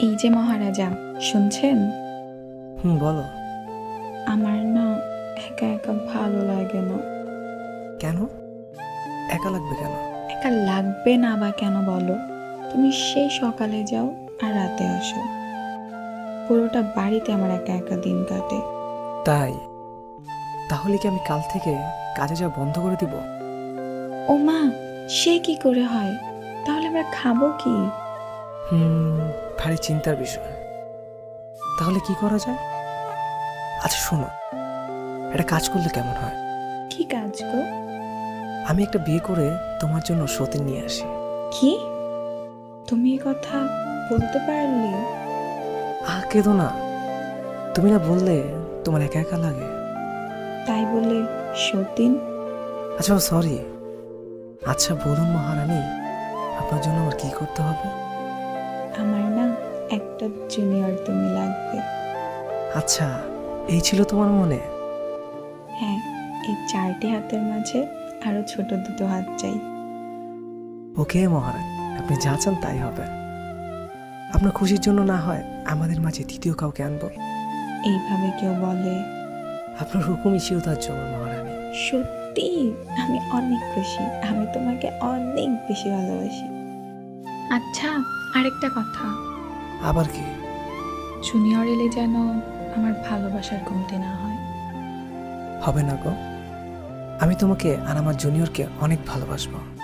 যে মহারাজা শুনছেন? হুম বলো। আমার না একা একা ভালো লাগে না। কেন? একা লাগবে কেন? একা লাগবে না বা কেন বলো? তুমি সেই সকালে যাও আর রাতে আসো। পুরোটা বাড়িতে আমার একা একা দিন কাটে। তাই? তাহলে কি আমি কাল থেকে কাজে যাওয়া বন্ধ করে দিব? ও মা সে কি করে হয়? তাহলে আমরা খাব কি? হুম ভারী চিন্তার বিষয়। তাহলে কি করা যায়? আচ্ছা শোনো। একটা কাজ করলে কেমন হয়? কি কাজ গো? আমি একটা বিয়ে করে তোমার জন্য সতীন নিয়ে আসি। কি? তুমি এই কথা বলতে পারলে? আহ কেঁদো না। তুমি না বললে তোমার একা একা লাগে। তাই বলে সতীন আচ্ছা সরি আচ্ছা বলুন মহারানী আপনার জন্য আমার কি করতে হবে? আমার না একটা জুনিয়র তুমি লাগবে। আচ্ছা এই ছিল তোমার মনে? হ্যাঁ এই চারটি হাতের মাঝে আরও ছোট দুটো হাত চাই। ওকে মহারানী আপনি যা চান তাই হবে। আপনার খুশির জন্য না হয় আমাদের মাঝে তৃতীয় কাউকে আনব। এইভাবে কেউ বলে। আপনার হুকুমই ছিল তার জন্য মহারানী। সত্যি আমি অনেক খুশি। আমি তোমাকে অনেক বেশি ভালোবাসি। আচ্ছা আরেকটা কথা। আবার কি? জুনিয়র এলে যেন আমার ভালোবাসার কমতি না হয়। হবে না গো। আমি তোমাকে আর আমার জুনিয়রকে অনেক ভালোবাসবো।